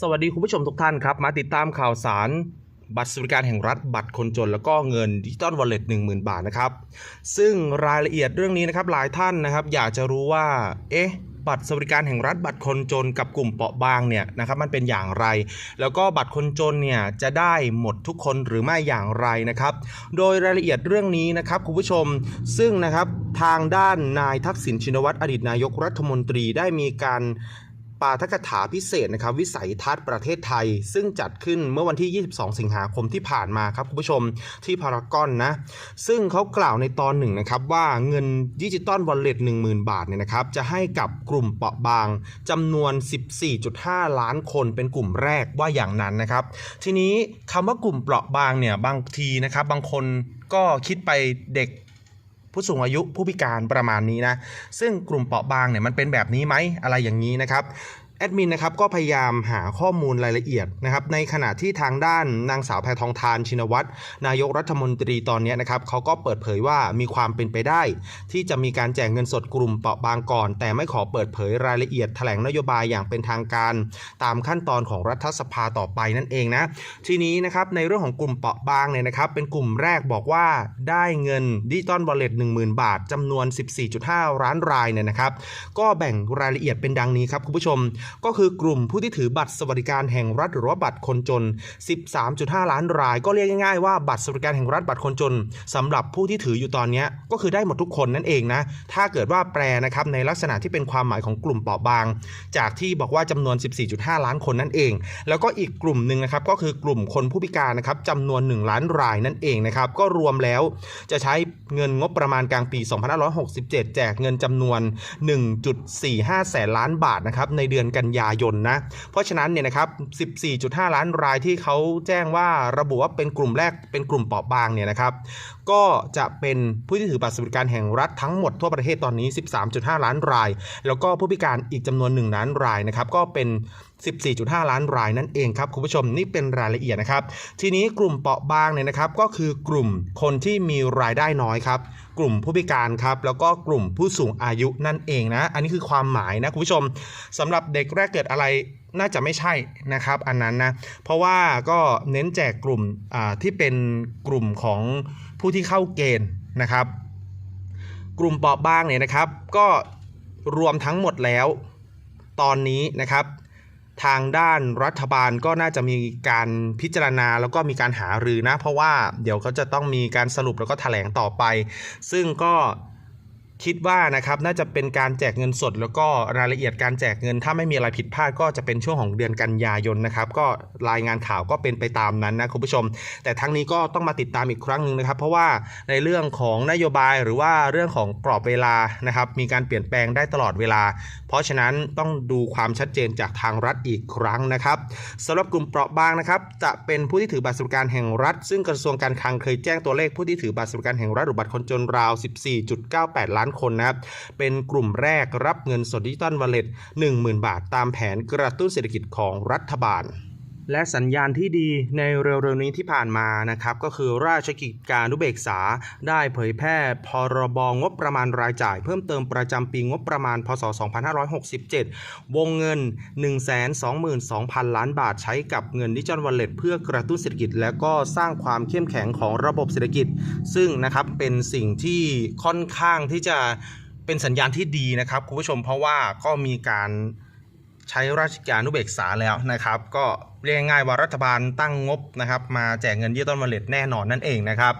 สวัสดีคุณผู้ชมทุกท่านครับ มาติดตามข่าวสาร บัตรสวัสดิการแห่งรัฐบัตรคนจน แล้วก็เงินดิจิตอลวอลเล็ต10,000บาทนะครับ ซึ่งรายละเอียดเรื่องนี้นะครับหลายท่านนะครับ อยากจะรู้ว่า เอ๊ะบัตรสวัสดิการแห่งรัฐบัตรคนจนกับกลุ่มเปราะบางเนี่ยนะครับมันเป็นอย่างไร แล้วก็บัตรคนจนเนี่ยจะได้หมดทุกคนหรือไม่อย่างไรนะครับ โดยรายละเอียดเรื่องนี้นะครับคุณผู้ชมซึ่งนะครับทางด้านนายทักษิณชินวัตรอดีตนายกรัฐมนตรีได้มีการ ปาทกถาพิเศษนะครับวิสัยทัศน์ประเทศไทย ซึ่งจัดขึ้นเมื่อวันที่ 22 สิงหาคมที่ผ่านมาครับคุณผู้ชมที่พารากอนนะ ซึ่งเขากล่าวในตอนหนึ่งนะครับว่าเงินดิจิตอลวอลเล็ต10,000 บาทเนี่ยนะครับจะให้กับกลุ่มเปราะบางจำนวน 14.5 ล้านคนเป็นกลุ่มแรกว่าอย่างนั้นนะครับ ทีนี้คำว่ากลุ่มเปราะบางเนี่ยบางทีนะครับบางคนก็คิดไปเด็ก ผู้สูงอายุผู้พิการประมาณนี้นะซึ่งกลุ่มเปราะบางเนี่ยมันเป็นแบบนี้ไหมอะไรอย่างนี้นะครับ แอดมินนะครับก็พยายามหาข้อมูลรายละเอียดนะครับในขณะที่ทางด้านนางสาวแพทองทานชินวัตรนายกรัฐมนตรีตอนนี้นะครับเขาก็เปิดเผยว่ามีความเป็นไปได้ ที่จะมีการแจกเงินสดกลุ่มเปราะบางก่อน แต่ไม่ขอเปิดเผยรายละเอียดแถลงนโยบายอย่างเป็นทางการ ตามขั้นตอนของรัฐสภาต่อไปนั่นเองนะทีนี้นะครับในเรื่องของกลุ่มเปราะบางเนี่ยนะครับเป็นกลุ่มแรกบอกว่าได้เงินดิจิตอลวอลเล็ต10,000บาทจำนวน 14.5ล้านรายเนี่ยนะครับก็แบ่งรายละเอียดเป็นดังนี้ครับคุณผู้ชมก็คือกลุ่มผู้ที่ถือบัตรสวัสดิการแห่งรัฐหรือว่าบัตรคนจน 13.5 ล้านราย ก็เรียกง่ายๆว่าบัตรสวัสดิการแห่งรัฐบัตรคนจนสำหรับผู้ที่ถืออยู่ตอนนี้ก็คือได้หมดทุกคนนั่นเองนะ ถ้าเกิดว่าแปลนะครับในลักษณะที่เป็นความหมายของกลุ่มเปราะบาง จากที่บอกว่าจำนวน 14.5 ล้านคนนั่นเอง แล้วก็อีกกลุ่มหนึ่งนะครับก็คือกลุ่มคนผู้พิการนะครับจำนวน 1 ล้านรายนั่นเองนะครับก็รวมแล้วจะใช้เงินงบประมาณกลางปี 2567 แจกเงินจำนวน 1.45 แสนล้านบาทนะครับในเดือนกันกันยายนนะ เพราะฉะนั้นเนี่ยนะครับ 14.5 ล้านรายที่เขาแจ้งว่าระบุว่าเป็นกลุ่มแรกเป็นกลุ่มเปราะบางเนี่ยนะครับก็จะเป็นผู้ที่ถือบัตรสวัสดิการแห่งรัฐทั้งหมดทั่วประเทศตอนนี้ 13.5 ล้านราย แล้วก็ผู้พิการอีกจำนวน1ล้านรายนะครับก็เป็น 14.5 ล้านรายนั่นเองครับคุณผู้ชมนี่เป็นรายละเอียดนะครับ ทีนี้กลุ่มเปราะบางเนี่ยนะครับ ก็คือกลุ่มคนที่มีรายได้น้อยครับ กลุ่มผู้พิการครับแล้วก็กลุ่มผู้สูงอายุนั่นเองนะ อันนี้คือความหมายนะคุณผู้ชมสำหรับเด็กแรกเกิดอะไรน่าจะไม่ใช่นะครับ อันนั้นนะ เพราะว่าก็เน้นแจกกลุ่มที่เป็นกลุ่มของผู้ที่เข้าเกณฑ์นะครับ กลุ่มเปราะบางเนี่ยนะครับ ก็รวมทั้งหมดแล้ว ตอนนี้นะครับ ทางด้านรัฐบาลก็น่าจะมีการพิจารณาแล้วก็มีการหารือนะ เพราะว่าเดี๋ยวเขาจะต้องมีการสรุปแล้วก็แถลงต่อไป ซึ่งก็ คิดว่านะครับน่าจะเป็นการแจกเงินสด แล้วก็รายละเอียดการแจกเงิน ถ้าไม่มีอะไรผิดพลาดก็จะเป็นช่วงของเดือนกันยายนนะครับก็รายงานข่าวก็เป็นไปตามนั้นนะคุณผู้ชม แต่ทั้งนี้ก็ต้องมาติดตามอีกครั้งหนึ่งนะครับ เพราะว่าในเรื่องของนโยบายหรือว่าเรื่องของกรอบเวลานะครับมีการเปลี่ยนแปลงได้ตลอดเวลา เพราะฉะนั้นต้องดูความชัดเจนจากทางรัฐอีกครั้งนะครับสำหรับกลุ่มเปราะบางนะครับจะเป็นผู้ที่ถือบัตรสวัสดิการแห่งรัฐ ซึ่งกระทรวงการคลังเคยแจ้งตัวเลขผู้ที่ถือบัตรสวัสดิการแห่งรัฐหรือบัตรคนจนราว 14.98 ล้านคนนะครับ เป็นกลุ่มแรกรับเงินสดดิจิตอลวอลเล็ต10,000 บาท ตามแผนกระตุ้นเศรษฐกิจของรัฐบาล และสัญญาณที่ดีในเร็วๆนี้ที่ผ่านมานะครับ ก็คือราชกิจการุเบกษาได้เผยแพร่พรบงบประมาณรายจ่าย เพิ่มเติมประจำปีงบประมาณพศ 2567 วงเงิน 122,000 ล้านบาทใช้กับเงินดิจิทัลวอลเล็ตเพื่อกระตุ้นเศรษฐกิจ และก็สร้างความเข้มแข็งของระบบเศรษฐกิจ ซึ่งนะครับเป็นสิ่งที่ค่อนข้างที่จะเป็นสัญญาณที่ดีนะครับคุณผู้ชมเพราะว่าก็มีการ ใช้ราชกิจานุเบกษาแล้วนะครับ ก็เรียกง่ายว่ารัฐบาลตั้งงบนะครับ มาแจกเงินดิจิตอลวอลเล็ดแน่นอนนั่นเองนะครับ